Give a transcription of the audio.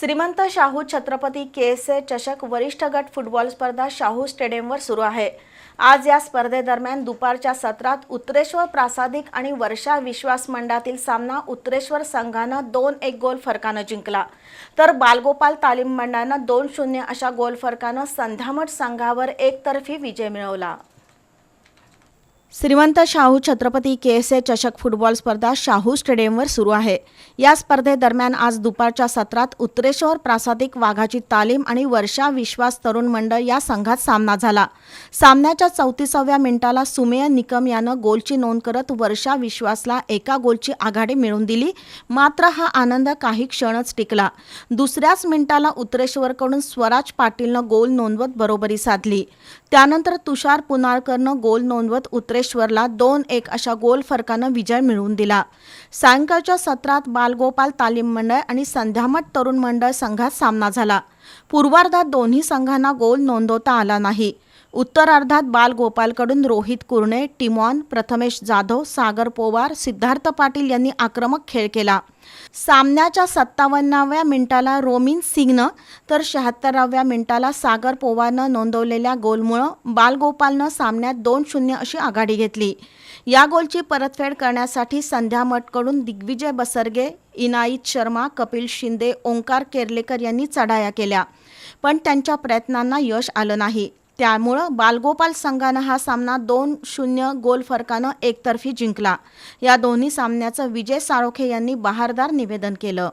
Shrimant Shahu Chhatrapati K S A चषक वरिष्ठ गट फुटबॉल स्पर्धा शाहू स्टेडियमवर सुरू आहे. आज या स्पर्धेदरम्यान दुपारच्या सत्रात उत्तरेश्वर प्रासादिक आणि वर्षा विश्वास मंडळातील सामना उत्तरेश्वर संघानं दोन एक गोल फरकानं जिंकला. तर बालगोपाल तालीम मंडळानं दोन शून्य अशा गोल फरकानं संध्यामठ संघावर एकतर्फी विजय मिळवला. Shrimant Shahu Chhatrapati K S A चषक फुटबॉल स्पर्धा शाहू स्टेडियमवर सुरू आहे. या स्पर्धेदरम्यान आज दुपारच्या सत्रात उत्तरेश्वर प्रासादिक वाघाची तालीम आणि वर्षा विश्वास तरुण मंडळ या संघात सामना झाला. सामन्याच्या चौतीसाव्या मिनिटाला सुमेय निकम यानं गोलची नोंद करत वर्षा विश्वासला एका गोलची आघाडी मिळवून दिली. मात्र हा आनंद काही क्षणच टिकला. दुसऱ्याच मिनिटाला उत्तरेश्वरकडून स्वराज पाटीलनं गोल नोंदवत बरोबरी साधली. त्यानंतर तुषार पुनाळकरनं गोल नोंदवत उत्तरेश्वरला दोन एक अशा गोल फरकानं विजय मिळवून दिला. सायंकाळच्या सत्रात बालगोपाल तालीम मंडळ आणि संध्यामठ तरुण मंडळ संघात सामना झाला. पूर्वार्धात दोन्ही संघांना गोल नोंदवता आला नाही. उत्तरार्धात बालगोपालकडून रोहित कुरणे टिमॉन प्रथमेश जाधव सागर पोवार सिद्धार्थ पाटील यांनी आक्रमक खेळ केला. सामन्याच्या सत्तावन्नाव्या मिनिटाला रोमिन सिंगनं तर शहात्तराव्या मिनिटाला सागर पोवारनं नोंदवलेल्या गोलमुळं बालगोपालनं सामन्यात दोन शून्य अशी आघाडी घेतली. या गोलची परतफेड करण्यासाठी संध्या मठकडून दिग्विजय बसरगे इनाईत शर्मा कपिल शिंदे ओंकार केर्लेकर यांनी चढाया केल्या. पण त्यांच्या प्रयत्नांना यश आलं नाही. त्यामुळं बालगोपाल संघानं हा सामना दोन शून्य गोल फरकानं एकतर्फी जिंकला. या दोन्ही सामन्याचं विजय साळोखे यांनी बहारदार निवेदन केलं.